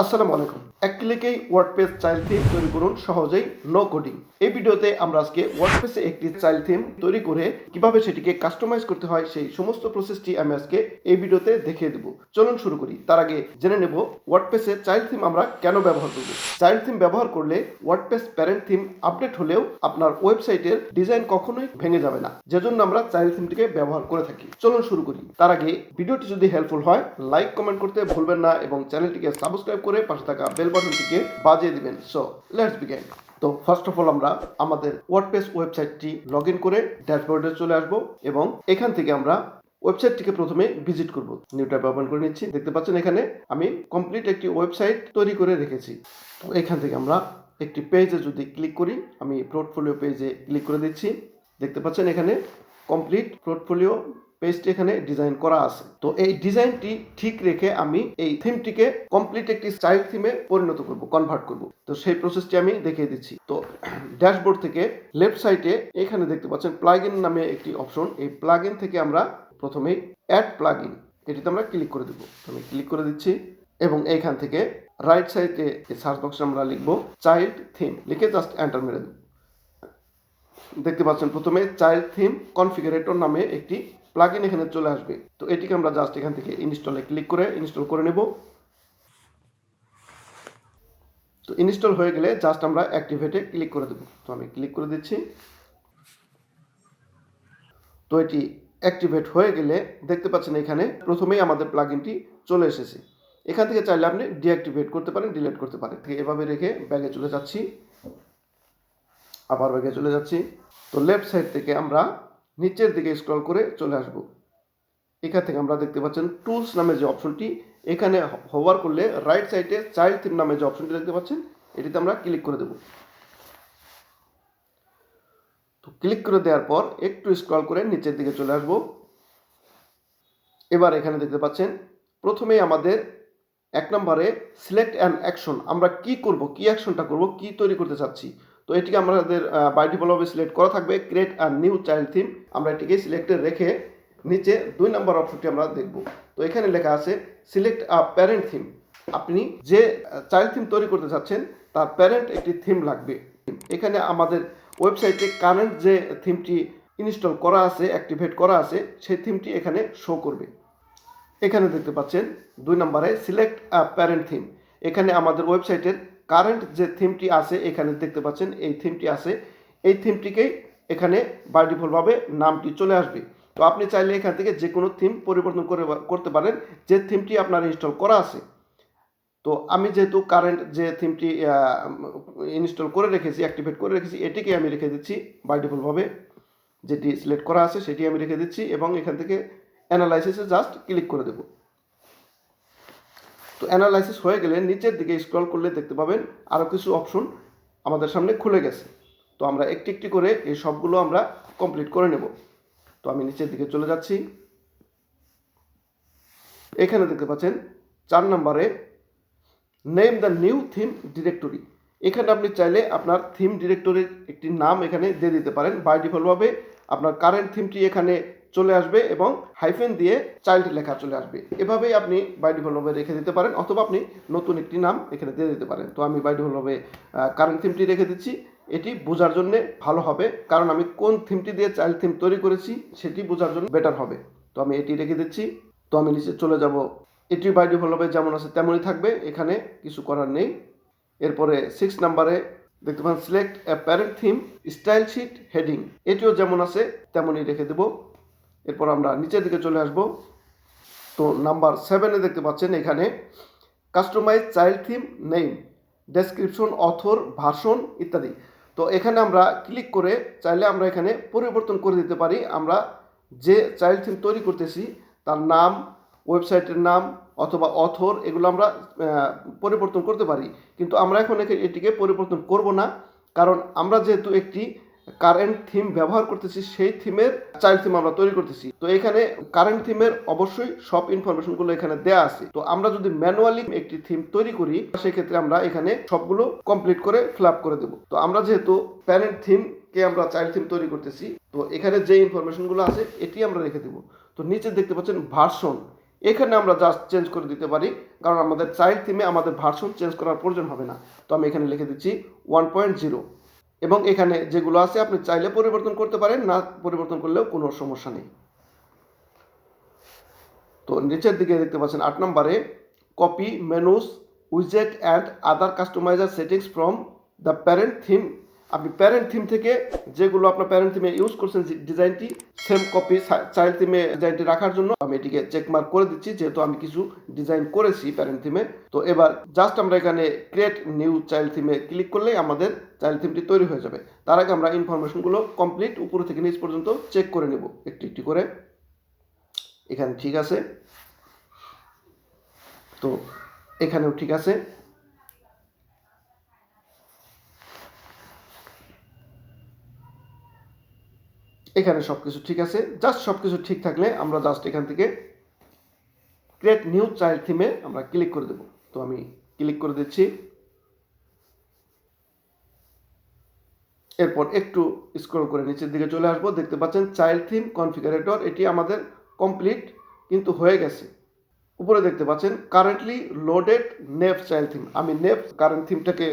আসসালামু আলাইকুম। এক ক্লিকেই ওয়ার্ডপ্রেস চাইল্ড থিম তৈরি করুন সহজেই নো কোডিং এই ভিডিওতে আমরা আজকে ওয়ার্ডপ্রেসে একটি চাইল্ড থিম তৈরি করে কীভাবে সেটিকে কাস্টমাইজ করতে হয় সেই সমস্ত প্রসেসটি আমি আজকে এই ভিডিওতে দেখিয়ে দেবো। চলুন শুরু করি। তার আগে জেনে নেব ওয়ার্ডপ্রেসে চাইল্ড থিম আমরা কেন ব্যবহার করব। চাইল্ড থিম ব্যবহার করলে ওয়ার্ডপ্রেস প্যারেন্ট থিম আপডেট হলেও আপনার ওয়েবসাইটের ডিজাইন কখনোই ভেঙে যাবে না। যেজন্য আমরা চাইল্ড থিমটিকে ব্যবহার করে থাকি। চলুন শুরু করি। তার আগে ভিডিওটি যদি হেল্পফুল হয় লাইক কমেন্ট করতে ভুলবেন না এবং চ্যানেলটিকে সাবস্ক্রাইব করে পাশে থাকা বেল বাটনটিকে বাজিয়ে দিবেন। সো লেটস বিগিন তো ফার্স্ট অফ অল আমরা আমাদের ওয়ার্ডপ্রেস ওয়েবসাইটটি লগ ইন করে ড্যাশবোর্ডে চলে আসব এবং এখান থেকে আমরা ওয়েবসাইটটিকে প্রথমে ভিজিট করব। নিউ ট্যাব ওপেন করে নিচ্ছি। দেখতে পাচ্ছেন এখানে আমি কমপ্লিট একটি ওয়েবসাইট তৈরি করে রেখেছি। তো এখান থেকে আমরা একটি পেজে যদি ক্লিক করি, আমি পোর্টফোলিও পেজে ক্লিক করে দিচ্ছি। দেখতে পাচ্ছেন এখানে কমপ্লিট পোর্টফোলিও পেজটি এখানে ডিজাইন করা আছে। তো এই ডিজাইনটি ঠিক রেখে আমি এই থিমটিকে কমপ্লিট একটি চাইল্ড থিমে পরিণত করব কনভার্ট করব। তো সেই প্রসেসটি আমি দেখিয়ে দিচ্ছি। তো ড্যাশবোর্ড থেকে লেফট সাইডে এখানে দেখতে পাচ্ছেন প্লাগইন নামে একটি অপশন এই প্লাগইন থেকে আমরা প্রথমেই অ্যাড প্লাগইন এটিতে আমরা ক্লিক করে দেবো। আমি ক্লিক করে দিচ্ছি এবং এইখান থেকে রাইট সাইডে সার্চ বক্সে আমরা লিখব চাইল্ড থিম লিখে জাস্ট এন্টার মেরে দেবো। দেখতে পাচ্ছেন প্রথমে চাইল্ড থিম কনফিগারেটর নামে একটি প্লাগইন এখানে চলে আসবে। তো এটিকে আমরা জাস্ট এখান থেকে ইনস্টলে ক্লিক করে ইনস্টল করে নেব। তো ইনস্টল হয়ে গেলে জাস্ট আমরা অ্যাক্টিভেটে ক্লিক করে দেবো। তো আমি ক্লিক করে দিচ্ছি। তো এটি অ্যাক্টিভেট হয়ে গেলে দেখতে পাচ্ছেন এখানে প্রথমেই আমাদের প্লাগইনটি চলে এসেছে। এখান থেকে চাইলে আপনি ডিঅ্যাক্টিভেট করতে পারেন ডিলিট করতে পারেন। এভাবে রেখে ব্যাগে চলে যাচ্ছি। আবার ব্যাগে চলে যাচ্ছি। তো লেফট সাইড থেকে আমরা নিচের দিকে স্ক্রল করে চলে আসব। এখান থেকে আমরা দেখতে পাচ্ছেন টুলস নামে যে অপশনটি এখানে হোভার করলে রাইট সাইডে চাইল্ড থিম নামে যে অপশনটি দেখতে পাচ্ছেন, এটিতে আমরা ক্লিক করে দেব। তো ক্লিক করে দেওয়ার পর একটু স্ক্রল করে নিচের দিকে চলে আসব। এবার এখানে দেখতে পাচ্ছেন, প্রথমেই আমাদের এক নম্বরে সিলেক্ট অ্যান অ্যাকশন আমরা কি করব, কি অ্যাকশনটা করব, কি তৈরি করতে চাচ্ছি তো এটিকে আমাদের বাই ডিফল্টভাবে সিলেক্ট করা থাকবে ক্রিয়েট আর নিউ চাইল্ড থিম আমরা এটিকে সিলেক্টে রেখে নিচে দুই নম্বর অপশনটি আমরা দেখব। তো এখানে লেখা আছে সিলেক্ট আ প্যারেন্ট থিম আপনি যে চাইল্ড থিম তৈরি করতে চাচ্ছেন তার প্যারেন্ট একটি থিম লাগবে। এখানে আমাদের ওয়েবসাইটে কারেন্ট যে থিমটি ইনস্টল করা আছে অ্যাক্টিভেট করা আছে, সেই থিমটি এখানে শো করবে। এখানে দেখতে পাচ্ছেন, দুই নম্বরে সিলেক্ট আ প্যারেন্ট থিম এখানে আমাদের ওয়েবসাইটের কারেন্ট যে থিমটি আছে এখানে দেখতে পাচ্ছেন, এই থিমটি আছে। এই থিমটিকেই এখানে বাই ডিফল্টভাবে নামটি চলে আসবে। তো আপনি চাইলে এখান থেকে যে কোনো থিম পরিবর্তন করে করতে পারেন, যে থিমটি আপনার ইনস্টল করা আছে। তো আমি যেহেতু কারেন্ট যে থিমটি ইনস্টল করে রেখেছি অ্যাক্টিভেট করে রেখেছি, এটিকে আমি রেখে দিচ্ছি বাই ডিফল্টভাবে যেটি সিলেক্ট করা আছে, সেটি আমি রেখে দিচ্ছি এবং এখান থেকে অ্যানালাইসিসে জাস্ট ক্লিক করে দেবো। তো অ্যানালাইসিস হয়ে গেলে নিচের দিকে স্ক্রল করলে দেখতে পাবেন আরও কিছু অপশন আমাদের সামনে খুলে গেছে। তো আমরা একটি একটি করে এই সবগুলো আমরা কমপ্লিট করে নেব। তো আমি নিচের দিকে চলে যাচ্ছি। এখানে দেখতে পাচ্ছেন চার নম্বরে name the new theme directory এখানে আপনি চাইলে আপনার থিম ডিরেক্টরির একটি নাম এখানে দিয়ে দিতে পারেন। বাই ডিফল্টভাবে আপনার কারেন্ট থিমটি এখানে চলে আসবে এবং হাইফেন দিয়ে চাইল্ড লেখা চলে আসবে। এভাবেই আপনি বাই ডিফল্টভাবে রেখে দিতে পারেন অথবা আপনি নতুন একটি নাম এখানে দিয়ে দিতে পারেন। তো আমি বাই ডিফল্টভাবে কারেন্ট থিমটি রেখে দিচ্ছি। এটি বোঝার জন্য ভালো হবে, কারণ আমি কোন থিমটি দিয়ে চাইল্ড থিম তৈরি করেছি সেটি বোঝার জন্য বেটার হবে। তো আমি এটি রেখে দিচ্ছি। তো আমি নিচে চলে যাব। এটি বাই ডিফল্টভাবে যেমন আছে তেমনই থাকবে, এখানে কিছু করার নেই। এরপরে সিক্স নাম্বারে দেখতে পান select a parent theme style sheet heading এটিও যেমন আছে তেমনই রেখে দেব। এরপর আমরা নিচের দিকে চলে আসব। তো নাম্বার সেভেনে দেখতে পাচ্ছেন এখানে customize child theme name description author version ইত্যাদি। তো এখানে আমরা ক্লিক করে চাইলে আমরা এখানে পরিবর্তন করে দিতে পারি। আমরা যে চাইল্ড থিম তৈরি করতেছি, তার নাম ওয়েবসাইটের নাম অথবা অথর এগুলো আমরা পরিবর্তন করতে পারি। কিন্তু আমরা এখন এটিকে পরিবর্তন করব না। কারণ আমরা যেহেতু একটি কারেন্ট থিম ব্যবহার করতেছি, সেই থিমের চাইল্ড থিম আমরা তৈরি করতেছি। তো এখানে কারেন্ট থিমের অবশ্যই সব ইনফরমেশনগুলো এখানে দেয়া আছে। তো আমরা যদি ম্যানুয়ালি একটি থিম তৈরি করি, সেক্ষেত্রে আমরা এখানে সবগুলো কমপ্লিট করে ফিল করে দেবো। তো আমরা যেহেতু প্যারেন্ট থিম কে আমরা চাইল্ড থিম তৈরি করতেছি, তো এখানে যে ইনফরমেশনগুলো আছে, এটি আমরা রেখে দেবো। তো নিচে দেখতে পাচ্ছেন ভার্সন এখানে আমরা জাস্ট চেঞ্জ করে দিতে পারি, কারণ আমাদের চাইল্ড থিমে আমাদের ভার্সন চেঞ্জ করার প্রয়োজন হবে না। তো আমি এখানে লিখে দিচ্ছি ওয়ান পয়েন্ট জিরো এবং এখানে যেগুলো আছে আপনি চাইলে পরিবর্তন করতে পারেন, না পরিবর্তন করলেও কোনো সমস্যা নেই। তো নিচের দিকে দেখতে পাচ্ছেন আট নম্বরে copy menus উইজেট and other customizer settings from the parent theme আপনি প্যারেন্ট থিম থেকে যেগুলো আপনার প্যারেন্ট থিমে ইউজ করছেন ডিজাইনটি সেম কপি চাইল্ড থিমে ডিজাইনটি রাখার জন্য আমি এটিকে চেক মার্ক করে দিচ্ছি, যেহেতু আমি কিছু ডিজাইন করেছি প্যারেন্ট থিমে তো এবার জাস্ট আমরা এখানে ক্রিয়েট নিউ চাইল্ড থিমে ক্লিক করলেই আমাদের চাইল্ড থিমটি তৈরি হয়ে যাবে। তার আগে আমরা ইনফরমেশনগুলো কমপ্লিট উপর থেকে নিচ পর্যন্ত চেক করে নেব। একটি একটি করে। এখানে ঠিক আছে। তো এখানেও ঠিক আছে। এখানে সব কিছু ঠিক আছে। জাস্ট সব কিছু ঠিক থাকলে আমরা জাস্ট এখান থেকে ক্রিয়েট নিউ চাইল্ড থিমে আমরা ক্লিক করে দেব। তো আমি ক্লিক করে দিচ্ছি। এরপর একটু স্ক্রল করে নিচের দিকে চলে আসব। দেখতে পাচ্ছেন চাইল্ড থিম কনফিগারেটর এটি আমাদের কমপ্লিট কিন্তু হয়ে গেছে। উপরে দেখতে পাচ্ছেন currently loaded Neve child theme আমি নেফ কারেন্ট থিমটাকে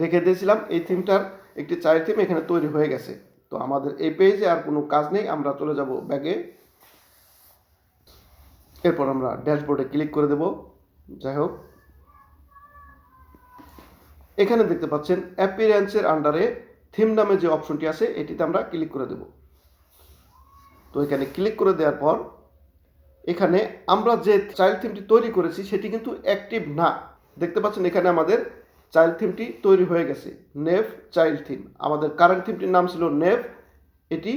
রেখে দিয়েছিলাম। এই থিমটার একটি চাইল্ড থিম এখানে তৈরি হয়ে গেছে। তো আমাদের এই পেজে আর কোনো কাজ নেই, আমরা চলে যাব ব্যাগে এরপর আমরা ড্যাশবোর্ডে ক্লিক করে দেব, যাই হোক। এখানে দেখতে পাচ্ছেন অ্যাপিয়ারেন্সের আন্ডারে থিম নামে যে অপশনটি আছে, এটিতে আমরা ক্লিক করে দেব। তো এখানে ক্লিক করে দেওয়ার পর, এখানে আমরা যে চাইল্ড থিমটি তৈরি করেছি, সেটি কিন্তু অ্যাক্টিভ না। দেখতে পাচ্ছেন এখানে আমাদের চাইল্ড থিমটি তৈরি হয়ে গেছে। Neve child theme. আমাদের কারেন্ট থিমটির নাম ছিল নেভ, এটি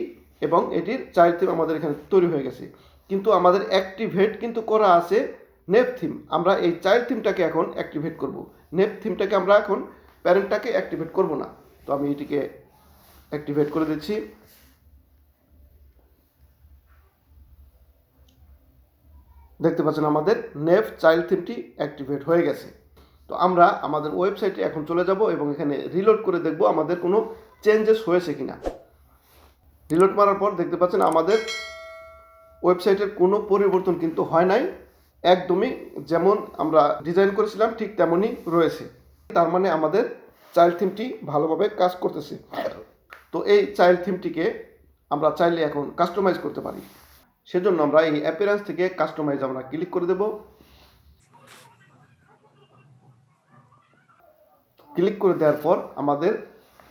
এবং এটির চাইল্ড থিম আমাদের এখানে তৈরি হয়ে গেছে। কিন্তু আমাদের অ্যাক্টিভেট কিন্তু করা আছে নেভ থিম। আমরা এই চাইল্ড থিমটাকে এখন অ্যাক্টিভেট করব। নেভ থিমটাকে আমরা এখন প্যারেন্টটাকে অ্যাক্টিভেট করব না। তো আমি এটিকে অ্যাক্টিভেট করে দিচ্ছি। দেখতে পাচ্ছেন আমাদের নেভ চাইল্ড থিমটি অ্যাক্টিভেট হয়ে গেছে। তো আমরা আমাদের ওয়েবসাইটে এখন চলে যাব এবং এখানে রিলোড করে দেখব আমাদের কোনো চেঞ্জেস হয়েছে কিনা। রিলোড মারার পর দেখতে পাচ্ছেন আমাদের ওয়েবসাইটের কোনো পরিবর্তন কিন্তু হয় নাই। একদমই যেমন আমরা ডিজাইন করেছিলাম, ঠিক তেমনই রয়েছে। তার মানে আমাদের চাইল্ড থিমটি ভালোভাবে কাজ করতেছে। তো এই চাইল্ড থিমটিকে আমরা চাইলে এখন কাস্টমাইজ করতে পারি। সেজন্য আমরা এই অ্যাপিয়ারেন্স থেকে কাস্টমাইজ আমরা ক্লিক করে দেব। ক্লিক করে দেওয়ার পর আমাদের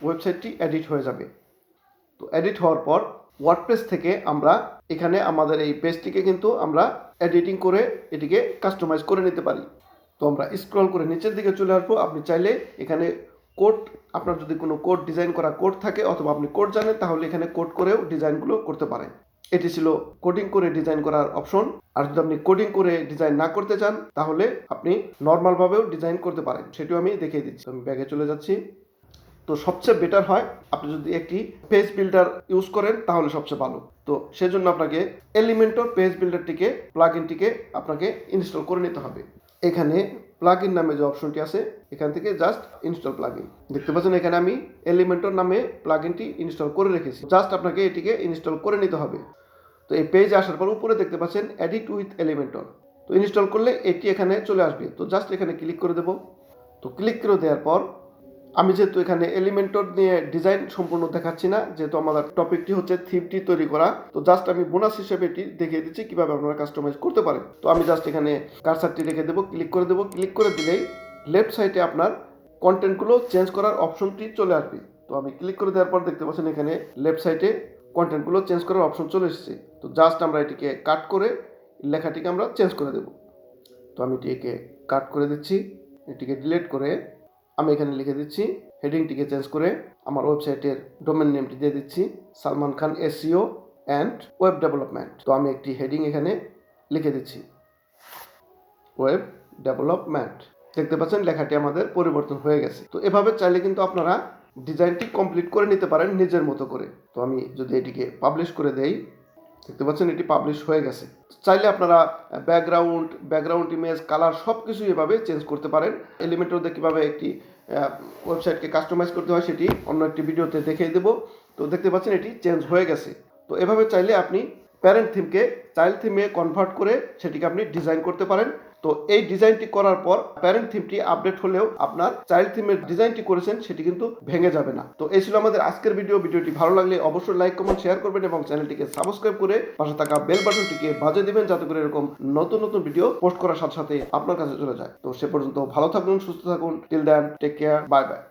ওয়েবসাইটটি এডিট হয়ে যাবে। তো এডিট হওয়ার পর ওয়ার্ডপ্রেস থেকে আমরা এখানে আমাদের এই পেজটিকে কিন্তু আমরা এডিটিং করে এটিকে কাস্টমাইজ করে নিতে পারি। তো আমরা স্ক্রল করে নিচের দিকে চলে আসব। আপনি চাইলে এখানে কোড, আপনার যদি কোনো কোড ডিজাইন করা কোড থাকে অথবা আপনি কোড জানেন, তাহলে এখানে কোড করেও ডিজাইনগুলো করতে পারেন। এটি ছিল কোডিং করে ডিজাইন করার অপশন আর যদি আপনি কোডিং করে ডিজাইন না করতে চান, তাহলে আপনি নর্মালভাবেও ডিজাইন করতে পারেন। সেটিও আমি দেখিয়ে দিচ্ছি। আমি ব্যাগে চলে যাচ্ছি। তো সবচেয়ে বেটার হয়, আপনি যদি একটি পেজ বিল্ডার ইউজ করেন, তাহলে সবচেয়ে ভালো। তো সেজন্য আপনাকে এলিমেন্টর পেজ বিল্ডারটিকে প্লাগ ইনটিকে আপনাকে ইনস্টল করে নিতে হবে। এখানে প্লাগ ইন নামে যে অপশনটি আছে, এখান থেকে জাস্ট ইনস্টল প্লাগ ইন দেখতে পাচ্ছেন, এখানে আমি এলিমেন্টর নামে প্লাগ ইনটি ইনস্টল করে রেখেছি। জাস্ট আপনাকে এটিকে ইনস্টল করে নিতে হবে। তো এই পেজে আসার পর উপরে দেখতে পাচ্ছেন এডিট উইথ এলিমেন্টর তো ইনস্টল করলে এটি এখানে চলে আসবে। তো জাস্ট এখানে ক্লিক করে দেব। তো ক্লিক করে দেওয়ার পর আমি যেহেতু এখানে এলিমেন্টর নিয়ে ডিজাইন সম্পূর্ণ দেখাচ্ছি না, যেহেতু আমাদের টপিকটি হচ্ছে থিমটি তৈরি করা, তো জাস্ট আমি বোনাস হিসেবে এটি দেখিয়ে দিচ্ছি কীভাবে আপনারা কাস্টমাইজ করতে পারেন। তো আমি জাস্ট এখানে কারসারটি রেখে দেবো ক্লিক করে দেবো। ক্লিক করে দিলেই লেফট সাইডে আপনার কন্টেন্টগুলো চেঞ্জ করার অপশনটি চলে আসবে। তো আমি ক্লিক করে দেওয়ার পর দেখতে পাচ্ছেন এখানে লেফট সাইডে কন্টেন্টগুলো চেঞ্জ করার অপশন চলে এসেছে। তো জাস্ট আমরা এটিকে কাট করে লেখাটিকে আমরা চেঞ্জ করে দেব। তো আমি এটিকে কাট করে দিচ্ছি, এটিকে ডিলিট করে আমি এখানে লিখে দিচ্ছি হেডিংটিকে চেঞ্জ করে আমার ওয়েবসাইটের ডোমেন নেমটি দিয়ে দিচ্ছি Salman Khan SEO and web development তো আমি একটি হেডিং এখানে লিখে দিচ্ছি ওয়েব ডেভেলপমেন্ট দেখতে পাচ্ছেন লেখাটি আমাদের পরিবর্তন হয়ে গেছে। তো এভাবে চাইলে কিন্তু আপনারা ডিজাইনটি কমপ্লিট করে নিতে পারেন নিজের মতো করে। তো আমি যদি এটিকে পাবলিশ করে দেই, দেখতে পাচ্ছেন এটি পাবলিশ হয়ে গেছে। চাইলে আপনারা ব্যাকগ্রাউন্ড ব্যাকগ্রাউন্ড ইমেজ কালার সব কিছু এভাবে চেঞ্জ করতে পারেন। এলিমেন্টর দিয়ে কীভাবে একটি ওয়েবসাইটকে কাস্টমাইজ করতে হয় সেটি অন্য একটি ভিডিওতে দেখিয়ে দেবো। তো দেখতে পাচ্ছেন এটি চেঞ্জ হয়ে গেছে। তো এভাবে চাইলে আপনি প্যারেন্ট থিমকে চাইল্ড থিমে কনভার্ট করে সেটিকে আপনি ডিজাইন করতে পারেন। তো এই ডিজাইনটি করার পর প্যারেন্ট থিমটি আপডেট হলেও আপনার চাইল্ড থিমের ডিজাইনটি করেছেন, সেটি কিন্তু ভেঙে যাবে না। তো এই ছিল আমাদের আজকের ভিডিও ভিডিওটি ভালো লাগলে অবশ্যই লাইক কমেন্ট শেয়ার করবেন এবং চ্যানেলটিকে সাবস্ক্রাইব করে পাশে থাকা বেল বাটনটিকে বাজে দিবেন যাতে করে এরকম নতুন নতুন ভিডিও পোস্ট করার সাথে সাথে আপনার কাছে চলে যায়। তো সে পর্যন্ত ভালো থাকুন, সুস্থ থাকুন। Till then take care bye bye